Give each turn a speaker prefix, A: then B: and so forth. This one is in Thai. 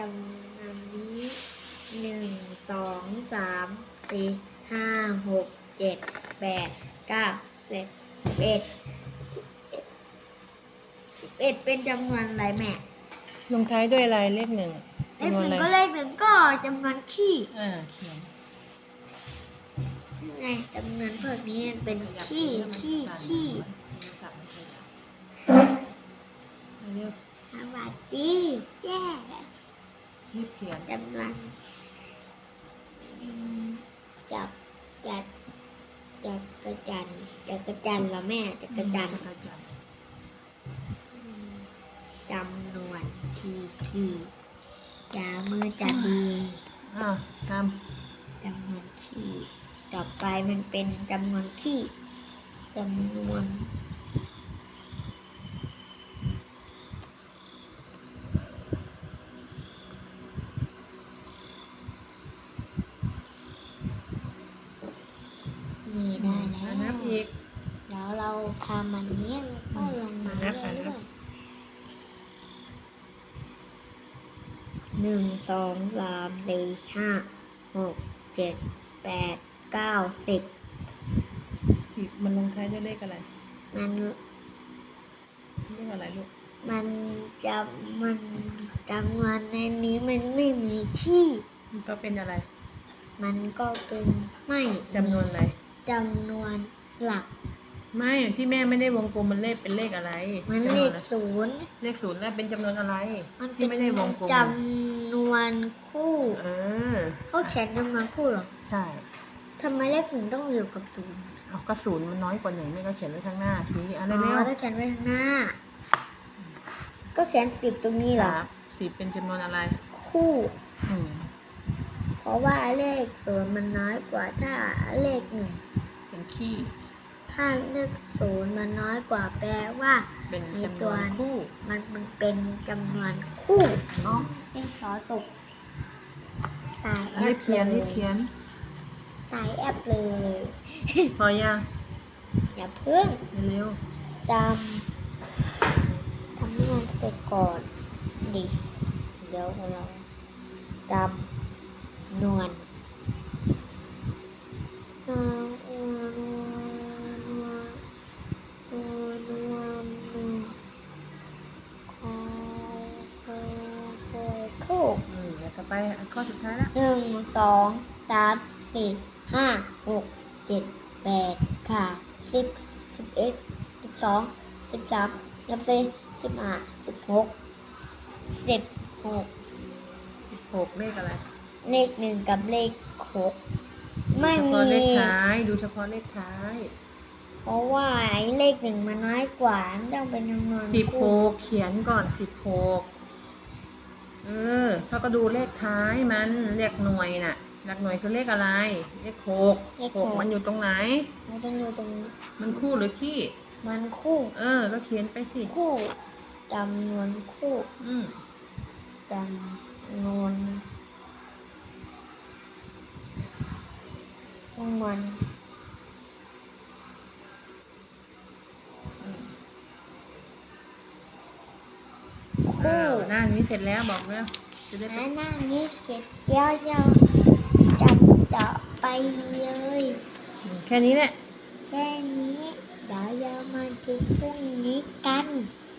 A: จำนวนนี้หนึ่งสองสามสี่ห้าหกเจ็ดแปดเก้าสิบสิบเอ็ดสิบเอ็ดเป็นจำนวนอะไรแม่
B: ลงท้ายด้วยอะไรเลขหนึ่ง
A: เลข
B: จำน
A: ห
B: วน
A: นึ่ง
B: อะไร
A: ก็เลขหนึ่งก็จำนวนขี้
B: อ่าเขียน
A: ไงจำนวนพวกนี้มันเป็นขี้ขี้ขี้
B: เรียก
A: สวัสดีแย่
B: รีบเขียน
A: จำนวนอืมจับจัดจับกระจันจักระจันเหรอแม่จักระจัน
B: กระจัน
A: อืมจำนวนทีทียามือจับดี
B: อ่าท
A: จำนวนขี้ต่อไปมันเป็นจำนวนขี้จำนวน นี่ำได้แล้ว
B: นับอีก
A: แล้วเราทำมันเนี้ยแล้วก็ลงมา
B: นับ
A: เรื่
B: อะนั
A: อบยๆหนึ่งสองสามสี่ห้าหกเจ็ดแปดเก้าสิบ
B: สิบมันลงท้ายด้วยเลขอะไร
A: มัน
B: เลขอะไรลูก
A: มันจะมันจำนวนในนี้มันไม่มีชื่อ
B: มันก็เป็นอะไร
A: มันก็เป็นไม่
B: จำนวนอะไร
A: จำนวนหลัก
B: ไม่ที่แม่ไม่ได้วงกลมมันเลขเป็นเลขอะไร
A: มัน
B: จำ
A: เล
B: ว
A: ข
B: อะไร
A: ศูนย์
B: เลขศูนย์แล้วเป็นจำนวนอะไร
A: มัน
B: ที่
A: เป็น
B: ไม่ได้วงกลม
A: จำนวนคู่
B: เออ
A: เขาเขียนจำนวนคู่เหรอ
B: ใช่
A: ทำไมเลขหนึ่งต้องอยู่กับศูนย์
B: เอาก็ศูนย์มันน้อยกว่าหนึ่งแม่ก็เขียนไว้ข้างหน้าชี้อะไร
A: อ๋
B: เร็ว
A: อถ้าเขียนไว้ข้างหน้า ก็เขียนสิบตรงนี้เหรอ
B: ครับสิบเป็นจำนวนอะไร
A: คู่
B: อืม
A: เพ ราะว่าเลขศูนย์มันน้อยกว่าถ้าเลขหนึ่ง
B: เป็นขี้
A: ถ้าเลขศูนย์มันน้อยกว่าแปลว่า
B: เป็น
A: ใน
B: จำน
A: ตัว
B: วนคู่
A: มันมันเป็นจำนวนคู่เนาะเป็นสอตกตายแอ
B: รี
A: บบ
B: เขียน
A: เล
B: รี
A: ย
B: บเขียน
A: ตายแอปเลย
B: พอยัง
A: อย่าเพิ่ง
B: เร็ว
A: จำทำให้มันเสร็จก่อนดิเดี๋ยวเราจำ นวนนวนนวนนวนนวนนวนนวนคอคอคอถูก
B: ๆอืมแล้วต่อไปข้อสุดท้ายละ
A: หนึ่งสองสามสี่ห้าหกเจ็ดแปดค่ะสิบสิบเอ็ดสิบสองสิบสามสิบสี่สิบห้าสิบหกสิบหกสิบ
B: หกเลขอะไร
A: เลขหนึ่งกับเลขหกไม่
B: เฉ
A: มี
B: พาะเลขท้าย ดูเฉพาะเลขท้าย
A: เพราะว่าไอ้เลขหนึ่งมันน้อยกว่ามันต้องเป็นจำนวน
B: สิบห
A: คู่
B: กเขียนก่อนสิบหกเออถ้าก็ดูเลขท้ายมันเลขหน่วยน่ะหลักหน่วยคือเลขอะไร เลขหกหกมันอยู่ตรงไหน
A: มันต้องอยู่ตรงนี้
B: มันคู่หรือขี้
A: มันคู่
B: เออ ก็เขียนไปสิ
A: คู่จำนวนคู่
B: อืม
A: จำนวน มัน
B: อืม
A: คู่
B: อ้าวหน้านี้เสร็จแล้วบอกเลยจะได้
A: ห
B: ไป
A: น้าหน้านี้เขียนเย้ายาวจับเจาะไปเลย
B: อืมแค่นี้แหละ
A: แค่นี้เดี๋ยวเรามาดูพรุ่งนี้กัน
B: อ